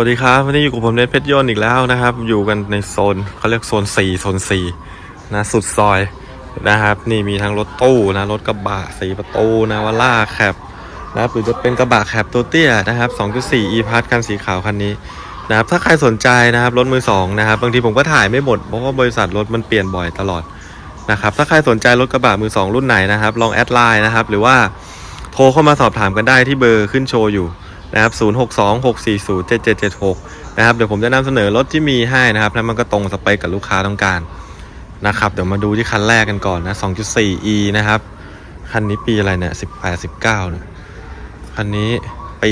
วัสดีครับ วันนี้อยู่กับผมเนทเพชรยนต์อีกแล้วนะครับ อยู่กันในโซนเขาเรียกโซน 4 โซน 4 นะ สุดซอยนะครับ นี่มีทั้งรถตู้นะ รถกระบะสีประตูนาวาร่าแคปนะครับหรือจะเป็นกระบะแคปตัวเตี้ยนะครับ 2.4 e p a s คันสีขาวคันนี้นะครับถ้าใครสนใจนะครับ รถมือสองนะครับ บางทีผมก็ถ่ายไม่หมด เพราะว่าบริษัทรถมันเปลี่ยนบ่อยตลอดนะครับ ถ้าใครสนใจรถกระบะมือสองรุ่นไหนนะครับ ลองแอดไลน์นะครับ หรือว่าโทรเข้ามาสอบถามกันได้ที่เบอร์ขึ้นโชว์อยู่ นะครับ 0626407776 นะครับ เดี๋ยวผมจะนำเสนอรถที่มีให้นะครับ แล้วมันก็ตรงสเปคกับลูกค้าต้องการนะครับ เดี๋ยวมาดูที่คันแรกกันก่อนนะ 2.4e นะครับ คันนี้ปีอะไรเนี่ย 18 19เนี่ยคันนี้ปี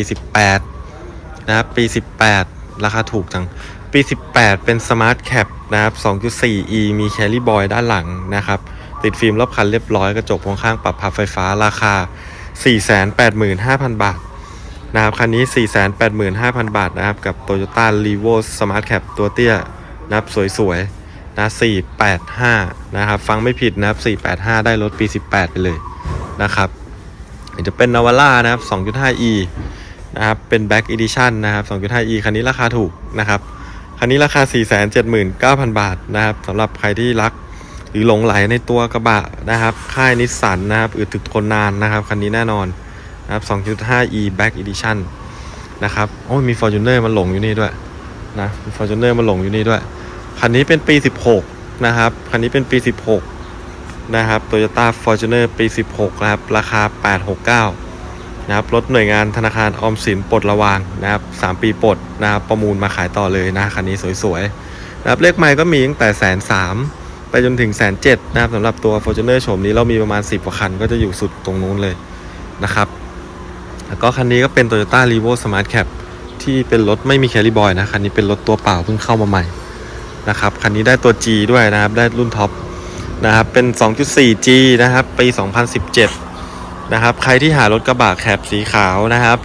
18 นะครับ ปี 18 ราคาถูกจัง ปี 18 เป็น Smart Cap นะครับ 2.4e มี Carry Boy ด้านหลังนะครับ ติดฟิล์มรอบคันเรียบร้อย กระจกมองข้างปรับพับไฟฟ้าราคา 485,000 บาท นะครับคันนี้ 485,000 บาทนะครับ กับ Toyota r e v o Smart Cap ตัวเตี้ยนะครับสวยๆนะ485 นะครับ ฟังไม่ผิดนะครับ 485 ได้รถปี 18 ไปเลยนะครับจะเป็น Navara นะครับ 2.5e นะครับ เป็น Back Edition นะครับ 2.5e คันนี้ราคาถูกนะครับ คันนี้ราคา 479,000 บาทนะครับสำหรับใครที่รักหรือหลงไหลในตัวกระบะนะครับ ค่ายนิสสันนะครับ อึดถึกทนนานนะครับ คันนี้แน่นอน นะครับ 2.5e Back Edition นะครับ โอ้มี Fortuner มันหลงอยู่นี่ด้วยนะมี Fortuner มันหลงอยู่นี่ด้วย คันนี้เป็นปี 16 นะครับ คันนี้เป็นปี 16 นะครับ Toyota Fortuner ปี 16 นะครับ ราคา 869 นะครับ รถหน่วยงานธนาคารออมสินปลดระวางนะครับ 3 ปีปลดนะครับ ประมูลมาขายต่อเลยนะ คันนี้สวยๆ นะครับ เลขไมล์ก็มีตั้งแต่แสนสามไปจนถึงแสนเจ็ดนะครับสำหรับตัว Fortuner โฉมนี้เรามีประมาณ 10กว่าคันก็จะอยู่สุดตรงนู้นเลยนะครับ แล้วก็คันนี้ก็เป็น Toyota r e v o Smart Cap ที่เป็นรถไม่มี Carry Boy นะ คันนี้เป็นรถตัวเปล่าเพิ่งเข้ามาใหม่นะครับ คันนี้ได้ตัว G ด้วยนะครับ ได้รุ่นท็อปนะครับ เป็น 2.4G นะครับ ปี 2017 นะครับ ใครที่หารถกระบะแคปสีขาวนะครับ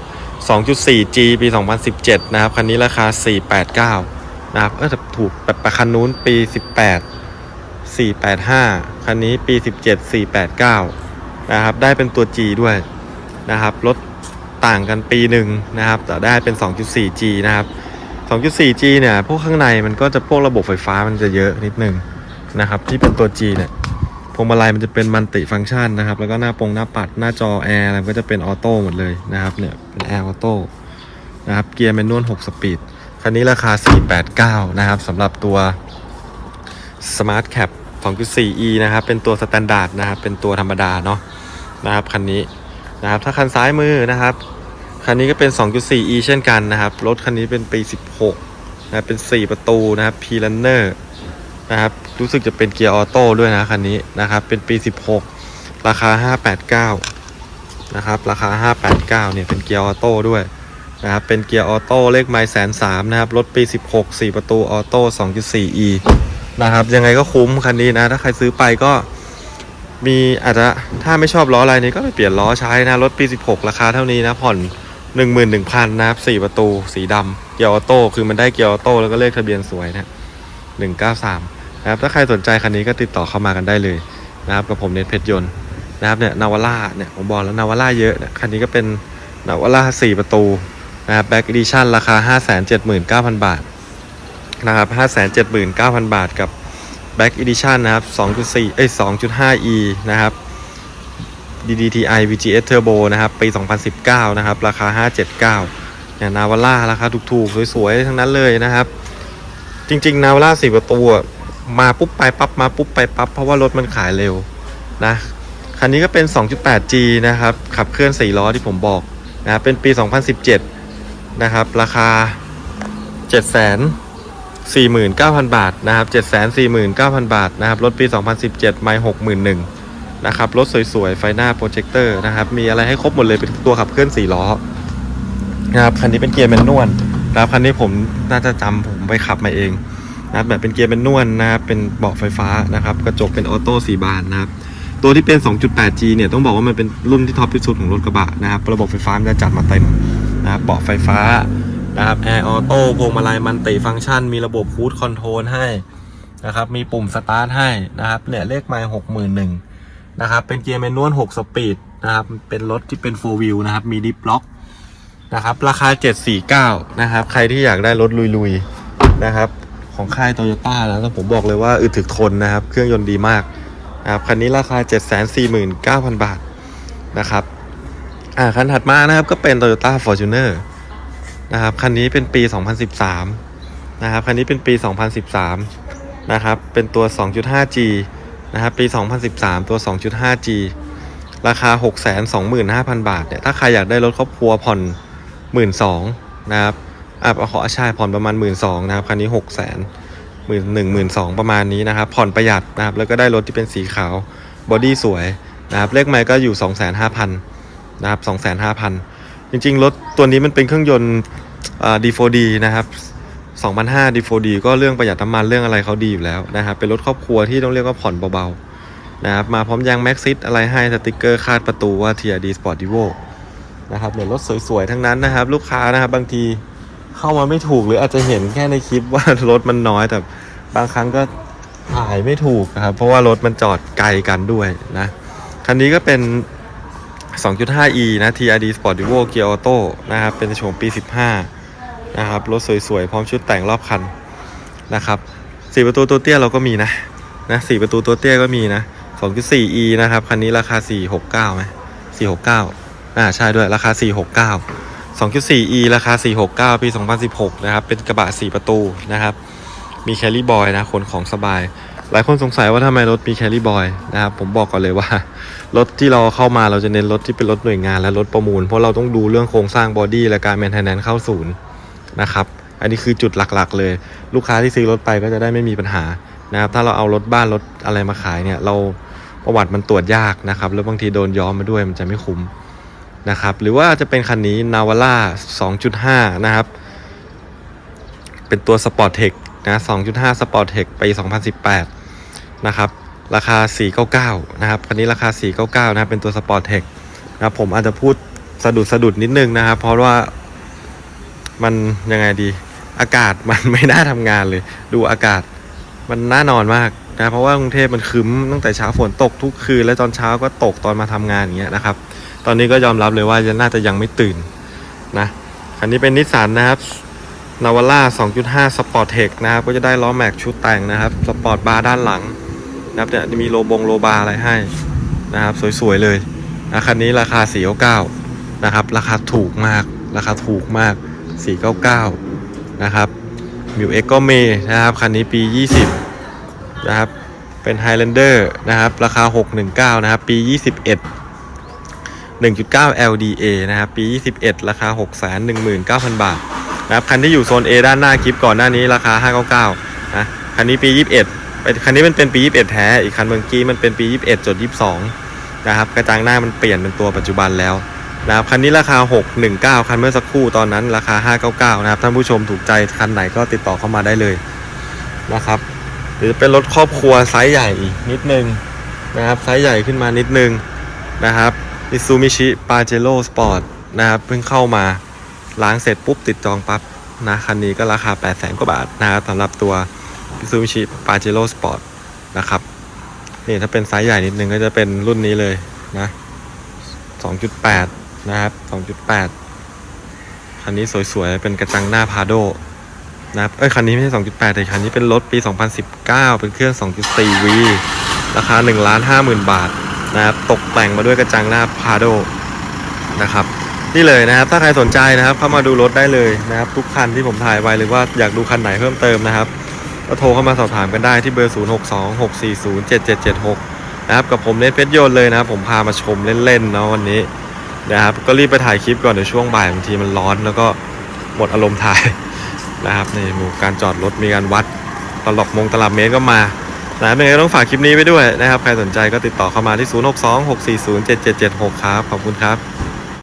2.4G ปี 2017 นะครับ คันนี้ราคา 489 นะครับ เออถูกแบบปะคันนู้นปี 18 485 คันนี้ปี 17 489 นะครับ ได้เป็นตัว G ด้วยนะครับ รถ ต่างกันปีหนึ่งนะครับแต่ได้เป็น 2.4G นะครับ 2.4G เนี่ยพวกข้างในมันก็จะพวกระบบไฟฟ้ามันจะเยอะนิดนึงนะครับที่เป็นตัว G เนี่ยพวงมาลัยมันจะเป็นมัลติฟังก์ชันนะครับ แล้วก็หน้าปงหน้าปัดหน้าจอแอร์อะไรก็จะเป็นออโต้หมดเลยนะครับเนี่ยเป็นแอร์ออโต้นะครับเกียร์แมนนวล6 สปีด คันนี้ราคา 489 นะครับสำหรับตัว Smart Cap 2.4e นะครับเป็นตัวสแตนดาร์ดนะครับเป็นตัวธรรมดาเนาะนะครับคันนี้ นะครับถ้าคันซ้ายมือนะครับคันนี้ก็เป็น 2.4e เช่นกันนะครับ รถคันนี้เป็นปี 16นะเป็น 4 ประตูนะครับ p l a n n e r นะครับรู้สึกจะเป็นเกียร์ออโต้ด้วยนะคันนี้นะครับ เป็นปี 16 ราคา 589นะครับราคา 589เนี่ยเป็นเกียร์ออโต้ด้วยนะครับเป็นเกียร์ออโต้เลขไมล์แสนสามนะครับรถปี 16 4 ประตูออโต้ 2.4e นะครับยังไงก็คุ้มคันนี้นะ ถ้าใครซื้อไปก็ มีอาจจะถ้าไม่ชอบล้ออะไรนี้ก็ไปเปลี่ยนล้อใช้นะ รถปี 16 ราคาเท่านี้นะ ผ่อน 11,000 นะครับ 4 ประตูสีดำเกียร์ออโต้คือมันได้เกียร์ออโต้แล้วก็เลขทะเบียนสวยนะ193 นะครับ ถ้าใครสนใจคันนี้ก็ติดต่อเข้ามากันได้เลยนะครับกับผมเน็ตเพชรยนต์นะครับเนี่ยนาวาร่าเนี่ยผมบอกแล้วนาวาร่าเยอะเนี่ยคันนี้ก็เป็นนาวาร่า4 ประตูนะครับแบ็กอีดิชั่นราคา 579,000 บาทนะครับ579,000 บาทกับ Back Edition นะครับ 2.4 เอ้ย 2.5e นะครับ DDTi VGS Turbo นะครับ ปี 2019 นะครับ ราคา 579เนี่ยนาวาร่าราคาถูกๆ สวยๆ ทั้งนั้นเลยนะครับ จริงๆ นาวาร่า4ประตูมาปุ๊บไปปั๊บมาปุ๊บไปปั๊บ เพราะว่ารถมันขายเร็วนะ คันนี้ก็เป็น 2.8G นะครับ ขับเคลื่อน 4 ล้อที่ผมบอกนะ เป็นปี 2017 นะครับ ราคา 7 0 0 0 0 49,000 บาทนะครับ749,000 บาทนะครับรถปี 2017 ไม่61,000นะครับรถสวยๆ ไฟหน้าโปรเจคเตอร์นะครับมีอะไรให้ครบหมดเลยเป็นตัวขับเคลื่อน4ล้อนะครับคันนี้เป็นเกียร์แมนนวลนะครับคันนี้ผมน่าจะจำผมไปขับมาเองนะครับแบบเป็นเกียร์แมนนวลนะครับเป็นเบาะไฟฟ้านะครับกระจกเป็นออโต้สีบานนะครับตัวที่เป็น 2.8G เนี่ยต้องบอกว่ามันเป็นรุ่นที่ท็อปที่สุดของรถกระบะนะครับระบบไฟฟ้ามันจะจัดมาเต็มนะครับเบาะไฟฟ้า นะครับแอร์ออโต้พวงมาลัยมันติฟังก์ชัน มีระบบคูดคอนโทรลให้นะครับ มีปุ่มสตาร์ทให้นะครับเนี่ยเลขไมล์หกหมื่นหนึ่งนะครับ เป็นเกียร์แมนนวลหกสปีดนะครับ เป็นรถที่เป็นโฟวิวนะครับ มีดิฟล็อกนะครับ ราคา 749 นะครับ ใครที่อยากได้รถลุยๆนะครับของค่ายโตโยต้านะแล้วผมบอกเลยว่าอึดถึกทนนะครับ เครื่องยนต์ดีมากนะครับคันนี้ราคา 749,000 บาทนะครับอ่าคันถัดมานะครับก็เป็น Toyota Fortuner นะครับคันนี้เป็นปี 2013 นะครับคันนี้เป็นปี 2013 นะครับเป็นตัว 2.5G นะครับปี 2013 ตัว 2.5G ราคา 625,000 บาทเนี่ยถ้าใครอยากได้รถครอบครัวผ่อน 12,000นะครับอะขอใช่ผ่อนประมาณ 12,000นะครับคันนี้ 600,000หมื่นหนึ่งหมื่นสองประมาณนี้นะครับ ผ่อนประหยัดนะครับ แล้วก็ได้รถที่เป็นสีขาว บอดี้สวยนะครับ เลขไมล์ก็อยู่2,500,000นนะครับ2,500,000 จริงๆ รถตัวนี้มันเป็นเครื่องยนต์อ่า D4D นะครับ2,500 D4D ก็เรื่องประหยัดน้ำมันเรื่องอะไรเขาดีอยู่แล้วนะครับ เป็นรถครอบครัวที่ต้องเรียกว่าผ่อนเบาๆนะครับ มาพร้อมยางแม็กซิสอะไรให้สติกเกอร์คาดประตูว่า TRD Sport Evo นะครับเนี่ยรถสวยๆ ทั้งนั้นนะครับ ลูกค้านะครับบางทีเข้ามาไม่ถูกหรืออาจจะเห็นแค่ในคลิปว่ารถมันน้อยแต่บางครั้งก็ถ่ายไม่ถูกนะครับ เพราะว่ารถมันจอดไกลกันด้วยนะคันนี้ก็เป็น 2.5e นะ TRD Sport Evo Gear Auto นะครับ เป็นโฉมปี 15 นะครับ รถสวยๆ พร้อมชุดแต่งรอบคันนะครับ4ประตูตัวเตี้ยเราก็มีนะนะ4ประตูตัวเตี้ยก็มีนะ 2.4e นะครับ คันนี้ราคา 469ไหม469อ่าใช่ด้วยราคา 469 2.4e ราคา 469 ปี 2016 นะครับ เป็นกระบะ 4 ประตูนะครับ มีแคลรี่บอยนะ คนของสบาย หลายคนสงสัยว่าทำไมรถมีแคลรี่บอยนะครับผมบอกก่อนเลยว่ารถที่เราเข้ามาเราจะเน้นรถที่เป็นรถหน่วยงานและรถประมูล เพราะเราต้องดูเรื่องโครงสร้างบอดี้และการแมนเทนแนนเข้าศูนย์นะครับอันนี้คือจุดหลักๆ เลย ลูกค้าที่ซื้อรถไปก็จะได้ไม่มีปัญหานะครับถ้าเราเอารถบ้านรถอะไรมาขายเนี่ยเราประวัติมันตรวจยากนะครับแล้วบางทีโดนย้อมมาด้วยมันจะไม่คุ้มนะครับหรือว่าจะเป็นคันนี้ Navara 2.5 นะครับ เป็นตัว Sport Tech นะ2.5 Sport Tech ปี 2018 นะครับราคา 499 นะครับคันนี้ราคา 499 นะครับ เป็นตัว Sport Tech นะผมอาจจะพูดสะดุดสะดุดนิดนึงนะครับ เพราะว่ามันยังไงดี อากาศมันไม่น่าทำงานเลย ดูอากาศมันน่านอนมากนะ เพราะว่ากรุงเทพมันครึ้มตั้งแต่เช้าฝนตกทุกคืน และตอนเช้าก็ตกตอนมาทำงานอย่างเงี้ยนะครับ ตอนนี้ก็ยอมรับเลยว่าจะน่าจะยังไม่ตื่นนะ คันนี้เป็นนิสสันนะครับนาวาร่า2.5 Sport Tech นะครับ ก็จะได้ล้อแม็กชุดแต่งนะครับ สปอร์ตบาร์ด้านหลัง นะครับเนี่ยมีโลบงโลบาอะไรให้นะครับ สวยๆเลยนะคันนี้ราคา 499นะครับ ราคาถูกมาก ราคาถูกมาก 499นะครับมิวเอ็กก็เมนะครับ คันนี้ปี 20 นะครับ เป็น Highlander นะครับ ราคา 619 นะครับ ปี 21 1.9 LDA นะครับ ปี 21 ราคา 619,000 บาทนะครับ คันที่อยู่โซน A ด้านหน้าคลิปก่อนหน้านี้ราคา 599นะ คันนี้ปี 21 คันนี้มันเป็นปี 21 แท้ อีกคันเมื่อกี้มันเป็นปี 21จด22 นะครับ กระจังหน้ามันเปลี่ยนเป็นตัวปัจจุบันแล้วนะครับคันนี้ราคา 619 คันเมื่อสักครู่ตอนนั้นราคา 599 นะครับ ท่านผู้ชมถูกใจคันไหนก็ติดต่อเข้ามาได้เลยนะครับ หรือเป็นรถครอบครัวไซส์ใหญ่อีกนิดนึงนะครับ ไซส์ใหญ่ขึ้นมานิดนึงนะครับมิซูมิชิปาเจโร่สปอร์ตนะครับเพิ่งเข้ามาล้างเสร็จปุ๊บติดจองปั๊บนะคันนี้ก็ราคา 8 0 0 0 0 0กว่าบาทนะครับสำหรับตัว มิซูมิชิปาเจโร่สปอร์ตนะครับนี่ถ้าเป็นไซส์ใหญ่นิดนึงก็จะเป็นรุ่นนี้เลยนะ 2.8 นะครับ 2.8 คันนี้สวยๆ เป็นกระจังหน้าพาโดนะครับ เอ้ย คันนี้ไม่ใช่ 2.8 แต่คันนี้เป็นรถปี 2019 เป็นเครื่อง 2.4V ราคา 1 ล้าน 50,000 บาทนะครับ ตกแต่งมาด้วยกระจังหน้าพาโดนะครับ นี่เลยนะครับ ถ้าใครสนใจนะครับ เข้ามาดูรถได้เลยนะครับ ทุกคันที่ผมถ่ายไว้หรือว่าอยากดูคันไหนเพิ่มเติมนะครับ ก็โทรเข้ามาสอบถามกันได้ที่เบอร์ 0 6 2 6 4 0 7 7 7 6 นะครับ กับผมเล่นเพชรยนต์เลยนะครับ ผมพามาชมเล่นๆเนาะวันนี้นะครับ ก็รีบไปถ่ายคลิปก่อนเดี๋ยวช่วงบ่ายบางทีมันร้อนแล้วก็หมดอารมณ์ถ่ายนะครับนี่หมู่การจอดรถมีการวัดตลกมงตลับเมตรก็มานะเป็นไงต้องฝากคลิปนี้ไว้ด้วยนะครับ ใครสนใจก็ติดต่อเข้ามาที่ 062 640 7776 ครับ ขอบคุณครับ